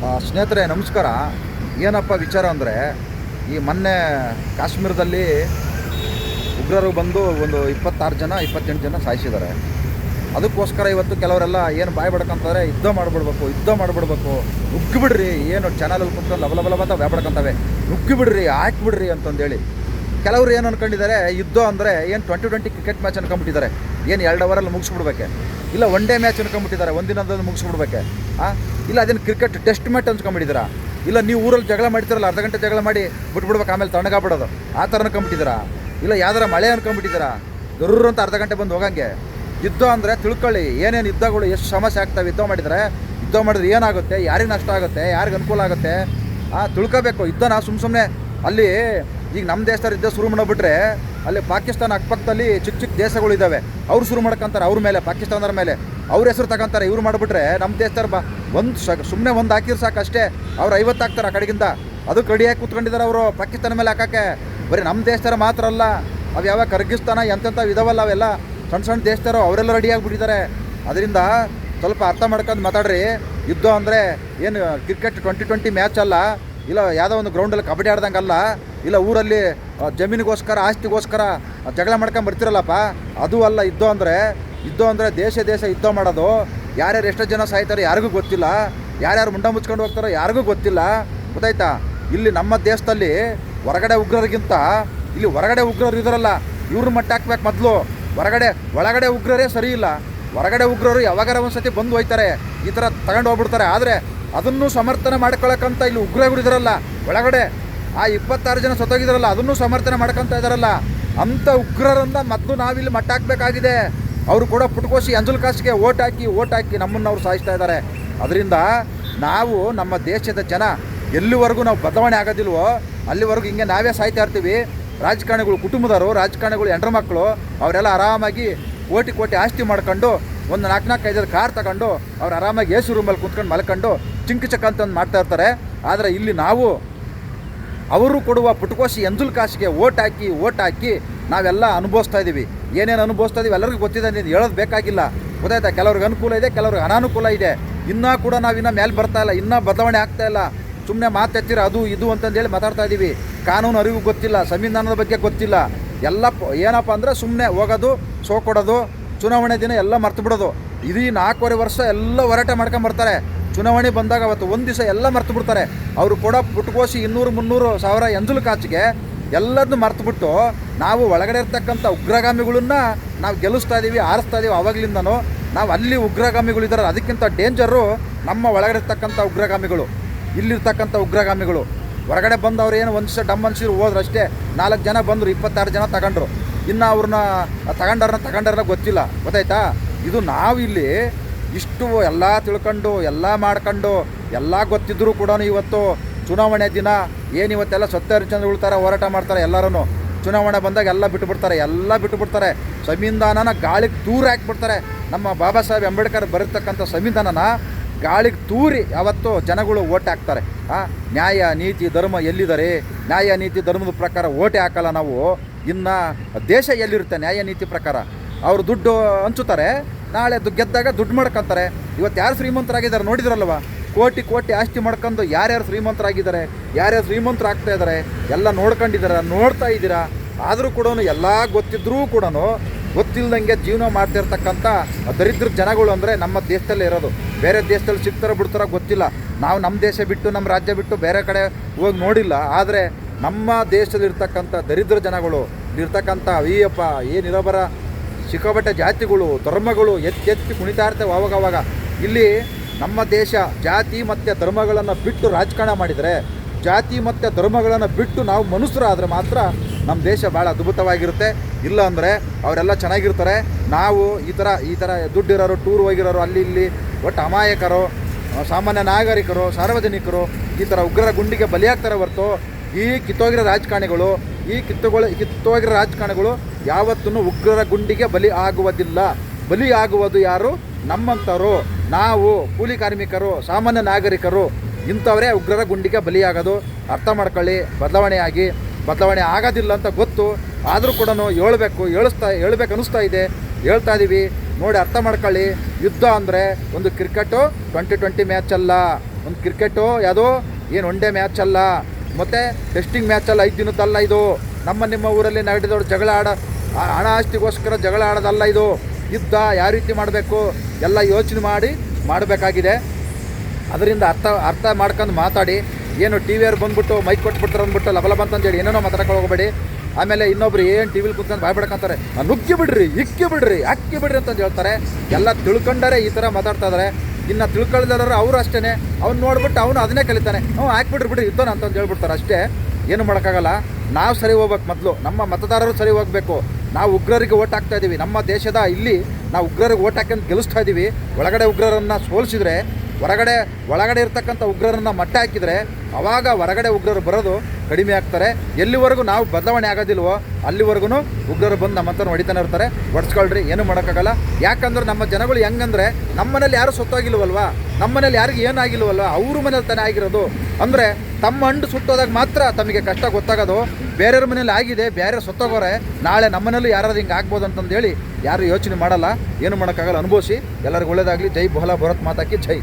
ಸ್ನೇಹಿತರೆ, ನಮಸ್ಕಾರ. ಏನಪ್ಪ ವಿಚಾರ ಅಂದರೆ, ಈ ಮೊನ್ನೆ ಕಾಶ್ಮೀರದಲ್ಲಿ ಉಗ್ರರು ಬಂದು ಒಂದು ಇಪ್ಪತ್ತಾರು ಜನ, ಇಪ್ಪತ್ತೆಂಟು ಜನ ಸಾಯಿಸಿದ್ದಾರೆ. ಅದಕ್ಕೋಸ್ಕರ ಇವತ್ತು ಕೆಲವರೆಲ್ಲ ಏನು ಬಾಯ್ ಬಡ್ಕೊಂತಾರೆ, ಯುದ್ಧ ಮಾಡಿಬಿಡ್ಬೇಕು ಯುದ್ಧ ಮಾಡಿಬಿಡ್ಬೇಕು. ನುಗ್ಗಿಬಿಡ್ರಿ, ಏನು ಚಾನಲಲ್ಲಿ ಕುತ್ಕೊಂಡು ಲಬ ಲಬ ಲಬ ಅಂತ ವ್ಯಾಪಡ್ಕೊಂತವೆ ನುಗ್ಗಿಬಿಡ್ರಿ, ಹಾಕ್ಬಿಡ್ರಿ ಅಂತಂದೇಳಿ. ಕೆಲವರು ಏನು ಅನ್ಕೊಂಡಿದ್ದಾರೆ, ಯುದ್ಧ ಅಂದರೆ ಏನು ಟ್ವೆಂಟಿ ಟ್ವೆಂಟಿ ಕ್ರಿಕೆಟ್ ಮ್ಯಾಚ್ ಅನ್ಕೊಂಬಿಟ್ಟಿದ್ದಾರೆ ಏನು ಎರಡು ಅವರಲ್ಲಿ ಮುಗಿಸ್ಬಿಡ್ಬೇಕೆ? ಇಲ್ಲ ಒನ್ ಡೇ ಮ್ಯಾಚ್ ಅನ್ಕೊಂಬಿಟ್ಟಿದ್ದಾರೆ ಒಂದಿನದಲ್ಲಿ ಮುಗಿಸ್ಬಿಡ್ಬೇಕೆ? ಹಾಂ ಇಲ್ಲ ಅದನ್ನು ಕ್ರಿಕೆಟ್ ಟೆಸ್ಟ್ ಮ್ಯಾಚ್ ಅನ್ಕೊಂಬಿಟ್ಟಿದ್ದೀರಾ ಇಲ್ಲ ನೀವು ಊರಲ್ಲಿ ಜಗಳ ಮಾಡ್ತಿರಲ್ಲ, ಅರ್ಧ ಗಂಟೆ ಜಗಳ ಮಾಡಿ ಬಿಟ್ಬಿಡ್ಬೇಕು, ಆಮೇಲೆ ತಣ್ಣಗಾಗ್ಬಿಡೋದು. ಆ ಥರ ಅನ್ಕೊಂಬಿಟ್ಟಿದ್ದೀರಾ ಇಲ್ಲ ಯಾವ್ದಾರ ಮಳೆ ಅನ್ಕೊಂಬಿಟ್ಟಿದ್ದೀರಾ ಗರ್ರ ಅಂತ ಅರ್ಧ ಗಂಟೆ ಬಂದು ಹೋಗಂಗೆ. ಯುದ್ಧ ಅಂದರೆ ತಿಳ್ಕೊಳ್ಳಿ, ಏನೇನು ಯುದ್ಧಗಳು, ಎಷ್ಟು ಸಮಸ್ಯೆ ಆಗ್ತವೆ, ಯುದ್ಧ ಮಾಡಿದರೆ, ಯುದ್ಧ ಮಾಡಿದ್ರೆ ಏನಾಗುತ್ತೆ, ಯಾರಿಗೆ ನಷ್ಟ ಆಗುತ್ತೆ, ಯಾರಿಗೆ ಅನುಕೂಲ ಆಗುತ್ತೆ? ಆ, ತಿಳ್ಕೋಬೇಕು, ಯುದ್ಧನ ಸುಮ್ಮ ಸುಮ್ಮನೆ ಅಲ್ಲಿ ಈಗ ನಮ್ಮ ದೇಶದವ್ರು ಯುದ್ಧ ಶುರು ಮಾಡಿಬಿಟ್ರೆ ಅಲ್ಲಿ ಪಾಕಿಸ್ತಾನ ಅಕ್ಕಪಕ್ಕದಲ್ಲಿ ಚಿಕ್ಕ ಚಿಕ್ಕ ದೇಶಗಳಿದ್ದಾವೆ ಅವ್ರು ಶುರು ಮಾಡ್ಕೊಂತಾರೆ ಅವ್ರ ಮೇಲೆ ಪಾಕಿಸ್ತಾನದ ಮೇಲೆ. ಅವ್ರ ಹೆಸರು ತಗೊಂತಾರೆ, ಇವ್ರು ಮಾಡಿಬಿಟ್ರೆ ನಮ್ಮ ದೇಶದವ್ರು ಬ ಒಂದು ಸುಮ್ಮನೆ ಒಂದು ಹಾಕಿದ್ರೆ ಸಾಕು ಅಷ್ಟೇ. ಅವ್ರು ಐವತ್ತು ಹಾಕ್ತಾರೆ ಆ ಕಡೆಗಿಂತ ಅದಕ್ಕೆ ರೆಡಿಯಾಗಿ ಕೂತ್ಕೊಂಡಿದ್ದಾರೆ ಅವರು. ಪಾಕಿಸ್ತಾನ ಮೇಲೆ ಹಾಕಕ್ಕೆ. ಬರೀ ನಮ್ಮ ದೇಶದವ್ರು ಮಾತ್ರ ಅಲ್ಲ, ಅವು ಯಾವ ಕರ್ಗಿಸ್ತಾನ ಎಂತೆಂಥ ವಿಧವಲ್ಲ ಅವೆಲ್ಲ ಸಣ್ಣ ಸಣ್ಣ ದೇಶದವರು ಅವರೆಲ್ಲ ರೆಡಿಯಾಗಿಬಿಟ್ಟಿದ್ದಾರೆ ಅದರಿಂದ ಸ್ವಲ್ಪ ಅರ್ಥ ಮಾಡ್ಕೊಂಡು ಮಾತಾಡ್ರಿ. ಯುದ್ಧ ಅಂದರೆ ಏನು, ಕ್ರಿಕೆಟ್ ಟ್ವೆಂಟಿ ಟ್ವೆಂಟಿ ಮ್ಯಾಚ್ ಅಲ್ಲ. ಇಲ್ಲ, ಯಾವುದೋ ಒಂದು ಗ್ರೌಂಡಲ್ಲಿ ಕಬಡ್ಡಿ ಆಡ್ದಂಗೆ ಅಲ್ಲ ಇಲ್ಲ ಊರಲ್ಲಿ ಜಮೀನಿಗೋಸ್ಕರ, ಆಸ್ತಿಗೋಸ್ಕರ ಜಗಳ ಮಾಡ್ಕೊಂಡು ಬರ್ತಿರಲ್ಲಪ್ಪ, ಅದು ಅಲ್ಲ, ಇದ್ದೋ ಅಂದರೆ ಇದ್ದೋ ಅಂದರೆ ದೇಶ ದೇಶ ಇದ್ದೋ ಮಾಡೋದು. ಯಾರ್ಯಾರು ಎಷ್ಟೋ ಜನ ಸಾಯ್ತಾರೆ ಯಾರಿಗೂ ಗೊತ್ತಿಲ್ಲ. ಯಾರ್ಯಾರು ಮುಂಡ ಮುಚ್ಕೊಂಡು ಹೋಗ್ತಾರೋ ಯಾರಿಗೂ ಗೊತ್ತಿಲ್ಲ. ಗೊತ್ತಾಯ್ತಾ? ಇಲ್ಲಿ ನಮ್ಮ ದೇಶದಲ್ಲಿ ಹೊರಗಡೆ ಉಗ್ರರಿಗಿಂತ, ಇಲ್ಲಿ ಹೊರಗಡೆ ಉಗ್ರರು ಇದಾರಲ್ಲ ಇವ್ರನ್ನ ಮಟ್ಟ ಹಾಕ್ಬೇಕು ಮೊದಲು. ಹೊರಗಡೆ, ಒಳಗಡೆ ಉಗ್ರರೇ ಸರಿ ಇಲ್ಲ. ಹೊರಗಡೆ ಉಗ್ರರು ಯಾವಾಗಾರ ಒಂದ್ಸತಿ ಬಂದು ಹೋಯ್ತಾರೆ, ಈ ಥರ ತಗೊಂಡು ಹೋಗ್ಬಿಡ್ತಾರೆ. ಆದರೆ ಅದನ್ನು ಸಮರ್ಥನೆ ಮಾಡ್ಕೊಳಕ್ಕಂತ ಇಲ್ಲಿ ಉಗ್ರಗಳು ಇದಾರಲ್ಲ. ಒಳಗಡೆ ಆ ಇಪ್ಪತ್ತಾರು ಜನ ಸತ್ತೋಗಿದಾರಲ್ಲ, ಅದನ್ನು ಸಮರ್ಥನೆ ಮಾಡ್ಕೊಂತ ಇದಾರಲ್ಲ. ಅಂಥ ಉಗ್ರರನ್ನ ಮತ್ತು ನಾವಿಲ್ಲಿ ಮಟ್ಟ ಹಾಕಬೇಕಾಗಿದೆ ಅವರು ಕೂಡ ಪುಟ್ಕೋಸಿ ಅಂಜುಲ್ ಕಾಸ್ಗೆ ಓಟ್ ಹಾಕಿ ಓಟ್ ಹಾಕಿ ನಮ್ಮನ್ನು ಅವ್ರು ಸಾಯಿಸ್ತಾ ಇದ್ದಾರೆ. ಅದರಿಂದ ನಾವು ನಮ್ಮ ದೇಶದ ಜನ ಎಲ್ಲಿವರೆಗೂ ನಾವು ಬದಲಾವಣೆ ಆಗೋದಿಲ್ವೋ, ಅಲ್ಲಿವರೆಗೂ ಹಿಂಗೆ ನಾವೇ ಸಾಯ್ತಾ ಇರ್ತೀವಿ. ರಾಜಕಾರಣಿಗಳು ಕುಟುಂಬದವರು, ರಾಜಕಾರಣಿಗಳು ಹೆಂಡ್ರ ಮಕ್ಕಳು, ಅವರೆಲ್ಲ ಆರಾಮಾಗಿ ಕೋಟಿ ಕೋಟಿ ಆಸ್ತಿ ಮಾಡ್ಕೊಂಡು, ಒಂದು ನಾಲ್ಕು ನಾಲ್ಕು ಐದು ಕಾರ್ ತಗೊಂಡು, ಅವ್ರು ಆರಾಮಾಗಿ ಎ ಸಿ ರೂಮಲ್ಲಿ ಕುತ್ಕೊಂಡು ಮಲ್ಕೊಂಡು ಚಿಂಕ್ ಚಕ ಅಂತಂದು ಮಾಡ್ತಾ ಇರ್ತಾರೆ. ಆದರೆ ಇಲ್ಲಿ ನಾವು ಅವರು ಕೊಡುವ ಪುಟಕೋಶಿ ಎಂಜುಲ್ ಕಾಸಿಗೆ ಓಟ್ ಹಾಕಿ ಓಟ್ ಹಾಕಿ ನಾವೆಲ್ಲ ಅನುಭವಿಸ್ತಾ ಇದ್ದೀವಿ ಏನೇನು ಅನುಭವಿಸ್ತಾ ಇದೀವಿ ಎಲ್ಲರಿಗೂ ಗೊತ್ತಿದೆ ನೀನು ಹೇಳೋದು ಬೇಕಾಗಿಲ್ಲ. ಗೊತ್ತಾಯ್ತಾ? ಕೆಲವ್ರಿಗೆ ಅನುಕೂಲ ಇದೆ, ಕೆಲವ್ರಿಗೆ ಅನಾನುಕೂಲ ಇದೆ. ಇನ್ನೂ ಕೂಡ ನಾವು ಇನ್ನೂ ಮೇಲೆ ಬರ್ತಾ ಇಲ್ಲ, ಇನ್ನೂ ಬದಲಾವಣೆ ಆಗ್ತಾ ಇಲ್ಲ. ಸುಮ್ಮನೆ ಮಾತೆತ್ತಿರ ಅದು ಇದು ಅಂತಂದೇಳಿ ಮಾತಾಡ್ತಾ ಇದ್ದೀವಿ ಕಾನೂನು ಅರಿವು ಗೊತ್ತಿಲ್ಲ, ಸಂವಿಧಾನದ ಬಗ್ಗೆ ಗೊತ್ತಿಲ್ಲ. ಎಲ್ಲ ಏನಪ್ಪ ಅಂದರೆ ಸುಮ್ಮನೆ ಹೋಗೋದು ಸೋ ಕೊಡೋದು ಚುನಾವಣೆ ದಿನ ಎಲ್ಲ ಮರ್ತು ಬಿಡೋದು ಇಡೀ ನಾಲ್ಕೂವರೆ ವರ್ಷ ಎಲ್ಲ ಹೋರಾಟ ಮಾಡ್ಕೊಂಬರ್ತಾರೆ ಚುನಾವಣೆ ಬಂದಾಗ ಅವತ್ತು ಒಂದು ದಿವಸ ಎಲ್ಲ ಮರ್ತು ಬಿಡ್ತಾರೆ. ಅವರು ಕೊಡೋ ಪುಟ್ಕೋಸಿ ಇನ್ನೂರು ಮುನ್ನೂರು ಸಾವಿರ ಎಂಜಲು ಕಾಚಿಗೆ ಎಲ್ಲದನ್ನು ಮರ್ತು ಬಿಟ್ಟು ನಾವು ಒಳಗಡೆ ಇರ್ತಕ್ಕಂಥ ಉಗ್ರಗಾಮಿಗಳನ್ನ ನಾವು ಗೆಲ್ಲಿಸ್ತಾ ಇದ್ದೀವಿ ಆರಿಸ್ತಾ ಇದ್ದೀವಿ ಆವಾಗಲಿಂದನೂ ನಾವು ಅಲ್ಲಿ ಉಗ್ರಗಾಮಿಗಳು ಇದ್ದಾರೆ, ಅದಕ್ಕಿಂತ ಡೇಂಜರು ನಮ್ಮ ಒಳಗಡೆ ಇರ್ತಕ್ಕಂಥ ಉಗ್ರಗಾಮಿಗಳು. ಇಲ್ಲಿರ್ತಕ್ಕಂಥ ಉಗ್ರಗಾಮಿಗಳು. ಹೊರಗಡೆ ಬಂದು ಅವ್ರು ಏನು ಒಂದು ದಿವಸ ಡಮ್ ಅನ್ಸಿರು ಹೋದ್ರು ಅಷ್ಟೇ. ನಾಲ್ಕು ಜನ ಬಂದರು, ಇಪ್ಪತ್ತಾರು ಜನ ತಗೊಂಡ್ರು. ಇನ್ನು ಅವ್ರನ್ನ ತಗೊಂಡವ್ರನ್ನ ತಗೊಂಡಾರನ್ನ ಗೊತ್ತಿಲ್ಲ. ಗೊತ್ತಾಯ್ತಾ? ಇದು ನಾವಿಲ್ಲಿ ಇಷ್ಟು ಎಲ್ಲ ತಿಳ್ಕೊಂಡು, ಎಲ್ಲ ಮಾಡ್ಕೊಂಡು, ಎಲ್ಲ ಗೊತ್ತಿದ್ದರೂ ಕೂಡ ಇವತ್ತು ಚುನಾವಣೆ ದಿನ, ಏನು ಇವತ್ತೆಲ್ಲ ಸತ್ಯ ಹರಿಚಂದ್ರ ಉಳ್ತಾರೆ, ಹೋರಾಟ ಮಾಡ್ತಾರೆ ಎಲ್ಲರೂ ಚುನಾವಣೆ ಬಂದಾಗ ಎಲ್ಲ ಬಿಟ್ಟುಬಿಡ್ತಾರೆ ಎಲ್ಲ ಬಿಟ್ಟುಬಿಡ್ತಾರೆ ಸಂವಿಧಾನನ ಗಾಳಿಗೆ ದೂರ ಹಾಕ್ಬಿಡ್ತಾರೆ. ನಮ್ಮ ಬಾಬಾ ಸಾಹೇಬ್ ಅಂಬೇಡ್ಕರ್ ಬರೀತಕ್ಕಂಥ ಸಂವಿಧಾನನ ಗಾಳಿಗೆ ತೂರಿ ಯಾವತ್ತು ಜನಗಳು ಓಟ್ ಹಾಕ್ತಾರೆ. ನ್ಯಾಯ, ನೀತಿ, ಧರ್ಮ ಎಲ್ಲಿದ್ದಾರೆ ನ್ಯಾಯ, ನೀತಿ, ಧರ್ಮದ ಪ್ರಕಾರ ಓಟೆ ಹಾಕಲ್ಲ ನಾವು. ಇನ್ನು ದೇಶ ಎಲ್ಲಿರುತ್ತೆ ನ್ಯಾಯ, ನೀತಿ ಪ್ರಕಾರ? ಅವರು ದುಡ್ಡು ಹಂಚುತ್ತಾರೆ. ನಾಳೆ ಅದು ಗೆದ್ದಾಗ ದುಡ್ಡು ಮಾಡ್ಕೊಂತಾರೆ. ಇವತ್ತು ಯಾರು ಶ್ರೀಮಂತರಾಗಿದ್ದಾರೆ ನೋಡಿದ್ರಲ್ವ? ಕೋಟಿ ಕೋಟಿ ಆಸ್ತಿ ಮಾಡ್ಕೊಂಡು ಯಾರ್ಯಾರು ಶ್ರೀಮಂತರಾಗಿದ್ದಾರೆ, ಯಾರ್ಯಾರು ಶ್ರೀಮಂತರು ಆಗ್ತಾ ಇದ್ದಾರೆ, ಎಲ್ಲ ನೋಡ್ಕೊಂಡಿದ್ದಾರೆ, ನೋಡ್ತಾ ಇದ್ದೀರಾ? ಆದರೂ ಕೂಡ ಎಲ್ಲ ಗೊತ್ತಿದ್ರೂ ಕೂಡ ಗೊತ್ತಿಲ್ಲದಂಗೆ ಜೀವನ ಮಾಡ್ತಿರ್ತಕ್ಕಂಥ ದರಿದ್ರ ಜನಗಳು ಅಂದರೆ ನಮ್ಮ ದೇಶದಲ್ಲೇ ಇರೋದು. ಬೇರೆ ದೇಶದಲ್ಲಿ ಸಿಗ್ತಾರೋ ಬಿಡ್ತಾರೋ ಗೊತ್ತಿಲ್ಲ. ನಾವು ನಮ್ಮ ದೇಶ ಬಿಟ್ಟು, ನಮ್ಮ ರಾಜ್ಯ ಬಿಟ್ಟು ಬೇರೆ ಕಡೆ ಹೋಗಿ ನೋಡಿಲ್ಲ. ಆದರೆ ನಮ್ಮ ದೇಶದಲ್ಲಿರ್ತಕ್ಕಂಥ ದರಿದ್ರ ಜನಗಳು, ಇರ್ತಕ್ಕಂಥ ಅಯ್ಯಪ್ಪ ಏನಿರೋಬರ ಸಿಕ್ಕಾಪಟ್ಟೆ ಜಾತಿಗಳು, ಧರ್ಮಗಳು ಎತ್ತೆತ್ತಿ ಎತ್ತಿ ಕುಣಿತಾ ಇರ್ತವೆ ಅವಾಗ ಇಲ್ಲಿ ನಮ್ಮ ದೇಶ ಜಾತಿ ಮತ್ತು ಧರ್ಮಗಳನ್ನು ಬಿಟ್ಟು ರಾಜಕಾರಣ ಮಾಡಿದರೆ, ಜಾತಿ ಮತ್ತು ಧರ್ಮಗಳನ್ನು ಬಿಟ್ಟು ನಾವು ಮನುಷ್ಯರಾದರೆ ಮಾತ್ರ ನಮ್ಮ ದೇಶ ಭಾಳ ಅದ್ಭುತವಾಗಿರುತ್ತೆ. ಇಲ್ಲ ಅಂದರೆ ಅವರೆಲ್ಲ ಚೆನ್ನಾಗಿರ್ತಾರೆ. ನಾವು ಈ ಥರ ಈ ಥರ ದುಡ್ಡಿರೋರು, ಟೂರ್ ಹೋಗಿರೋರು, ಅಲ್ಲಿ ಇಲ್ಲಿ, ಒಟ್ಟು ಅಮಾಯಕರು, ಸಾಮಾನ್ಯ ನಾಗರಿಕರು, ಸಾರ್ವಜನಿಕರು ಈ ಥರ ಉಗ್ರರ ಗುಂಡಿಗೆ ಬಲಿಯಾಗ್ತಾರೆ ಹೊರತು ಈ ಕಿತ್ತೋಗಿರೋ ರಾಜಕಾರಣಿಗಳು ಈ ಕಿತ್ತುಗಳು ಕಿತ್ತೋಗಿರೋ ರಾಜಕಾರಣಿಗಳು ಯಾವತ್ತೂ ಉಗ್ರರ ಗುಂಡಿಗೆ ಬಲಿ ಆಗುವುದಿಲ್ಲ. ಬಲಿ ಆಗುವುದು ಯಾರು? ನಮ್ಮಂಥವರು. ನಾವು ಕೂಲಿ ಕಾರ್ಮಿಕರು, ಸಾಮಾನ್ಯ ನಾಗರಿಕರು. ಇಂಥವರೇ ಉಗ್ರರ ಗುಂಡಿಗೆ ಬಲಿಯಾಗೋದು. ಅರ್ಥ ಮಾಡ್ಕೊಳ್ಳಿ. ಬದಲಾವಣೆಯಾಗಿ. ಬದಲಾವಣೆ ಆಗೋದಿಲ್ಲ ಅಂತ ಗೊತ್ತು. ಆದರೂ ಕೂಡ ಹೇಳ್ಬೇಕು. ಹೇಳಿಸ್ತಾ ಹೇಳ್ಬೇಕು ಅನ್ನಿಸ್ತಾ ಇದೆ. ಹೇಳ್ತಾ ಇದ್ದೀವಿ ನೋಡಿ, ಅರ್ಥ ಮಾಡ್ಕೊಳ್ಳಿ. ಯುದ್ಧ ಅಂದರೆ ಒಂದು ಕ್ರಿಕೆಟು ಟ್ವೆಂಟಿ ಟ್ವೆಂಟಿ ಮ್ಯಾಚ್ ಅಲ್ಲ. ಒಂದು ಕ್ರಿಕೆಟು ಯಾವುದೋ? ಏನು ಒನ್ ಡೇ ಮ್ಯಾಚ್ ಅಲ್ಲ. ಮತ್ತು ಟೆಸ್ಟಿಂಗ್ ಮ್ಯಾಚ್ ಅಲ್ಲ, ಐದು ದಿನದ್ದಲ್ಲ ಇದು. ನಮ್ಮ ನಿಮ್ಮ ಊರಲ್ಲಿ ನಡೆದವ್ರು ಜಗಳ ಆಡ ಹಣ ಆಸ್ತಿಗೋಸ್ಕರ ಜಗಳ ಆಡೋದಲ್ಲ ಇದು. ಯುದ್ಧ ಯಾವ ರೀತಿ ಮಾಡಬೇಕು, ಎಲ್ಲ ಯೋಚನೆ ಮಾಡಿ ಮಾಡಬೇಕಾಗಿದೆ. ಅದರಿಂದ ಅರ್ಥ ಅರ್ಥ ಮಾಡ್ಕೊಂಡು ಮಾತಾಡಿ. ಏನು ಟಿ ವಿಯವ್ರು ಬಂದ್ಬಿಟ್ಟು ಮೈಕ್ ಕೊಟ್ಬಿಟ್ರೆ ಅಂದ್ಬಿಟ್ಟು ಲಬಲಬ ಅಂತಂದೇಳಿ ಏನೇನೋ ಮಾತಾಡಕ್ಕೆ ಹೋಗಬೇಡಿ. ಆಮೇಲೆ ಇನ್ನೊಬ್ರು ಏನು ಟಿ ವಿಲಿ ಕುತ್ಕೊಂಡು ಬಾಯ್ಬಿಡಕ್ಕಂತಾರೆ ನುಗ್ಗಿ ಬಿಡ್ರಿ ಇಕ್ಕಿ ಬಿಡ್ರಿ ಅಕ್ಕಿ ಬಿಡ್ರಿ ಅಂತಂದು ಹೇಳ್ತಾರೆ. ಎಲ್ಲ ತಿಳ್ಕೊಂಡರೆ ಈ ಥರ ಮಾತಾಡ್ತಾ ಇದ್ದಾರೆ ಇನ್ನು ತಿಳ್ಕೊಳ್ದಾರ ಅವರು ಅಷ್ಟೇ ಅವ್ನು ನೋಡ್ಬಿಟ್ಟು ಅವನು ಅದನ್ನೇ ಕಲಿತಾನೆ. ಅವ್ನು ಹಾಕ್ಬಿಟ್ರಿ ಬಿಡ್ರಿ ಇದ್ದೋನ ಅಂತಂದು ಹೇಳ್ಬಿಡ್ತಾರೆ ಅಷ್ಟೇ. ಏನು ಮಾಡೋಕ್ಕಾಗಲ್ಲ. ನಾವು ಸರಿ ಹೋಗ್ಬೇಕು ಮೊದಲು. ನಮ್ಮ ಮತದಾರರು ಸರಿ ಹೋಗಬೇಕು. ನಾವು ಉಗ್ರರಿಗೆ ಓಟ್ ಹಾಕ್ತಾ ಇದ್ದೀವಿ ನಮ್ಮ ದೇಶದ ಇಲ್ಲಿ ನಾವು ಉಗ್ರರಿಗೆ ಓಟ್ ಹಾಕ್ಯಂತ ಗೆಲ್ಲಿಸ್ತಾ ಇದ್ದೀವಿ ಒಳಗಡೆ ಉಗ್ರರನ್ನು ಸೋಲಿಸಿದ್ರೆ ಹೊರಗಡೆ, ಒಳಗಡೆ ಇರ್ತಕ್ಕಂಥ ಉಗ್ರರನ್ನು ಮಟ್ಟ ಹಾಕಿದರೆ ಆವಾಗ ಹೊರಗಡೆ ಉಗ್ರರು ಬರೋದು ಕಡಿಮೆ ಆಗ್ತಾರೆ. ಎಲ್ಲಿವರೆಗೂ ನಾವು ಬದಲಾವಣೆ ಆಗೋದಿಲ್ವೋ ಅಲ್ಲಿವರೆಗೂ ಉಗ್ರರು ಬಂದು ನಮ್ಮ ಹೊಡಿತಾನೆ ಇರ್ತಾರೆ. ಹೊಡ್ಸ್ಕೊಳ್ರಿ ಏನು ಮಾಡೋಕ್ಕಾಗಲ್ಲ. ಯಾಕಂದ್ರೆ ನಮ್ಮ ಜನಗಳು ಹೆಂಗಂದ್ರೆ ನಮ್ಮ ಮನೇಲಿ ಯಾರು ಸೊತ್ತಾಗಿಲ್ವಲ್ವಾ? ನಮ್ಮ ಮನೇಲಿ ಯಾರಿಗೂ ಏನಾಗಿಲ್ವಲ್ವ? ಅವ್ರ ಮನೇಲಿ ತಾನೇ ಆಗಿರೋದು. ಅಂದರೆ ತಮ್ಮ ಹಂಡು ಸುಟ್ಟೋದಾಗ ಮಾತ್ರ ತಮಗೆ ಕಷ್ಟ ಗೊತ್ತಾಗೋದು. ಬೇರೆಯವ್ರ ಮನೇಲಿ ಆಗಿದೆ ಬೇರೆ ಸೊತ್ತೋಗೋರೆ, ನಾಳೆ ನಮ್ಮ ಯಾರಾದ್ರೂ ಹಿಂಗೆ ಆಗ್ಬೋದು ಅಂತಂದೇಳಿ ಯಾರು ಯೋಚನೆ ಮಾಡಲ್ಲ. ಏನು ಮಾಡೋಕ್ಕಾಗಲ್ಲ. ಅನುಭವಿಸಿ. ಎಲ್ಲರಿಗೂ ಒಳ್ಳೇದಾಗಲಿ. ಜೈ ಬಹಳ ಭರತ್ ಮಾತಾಕಿ, ಜೈ.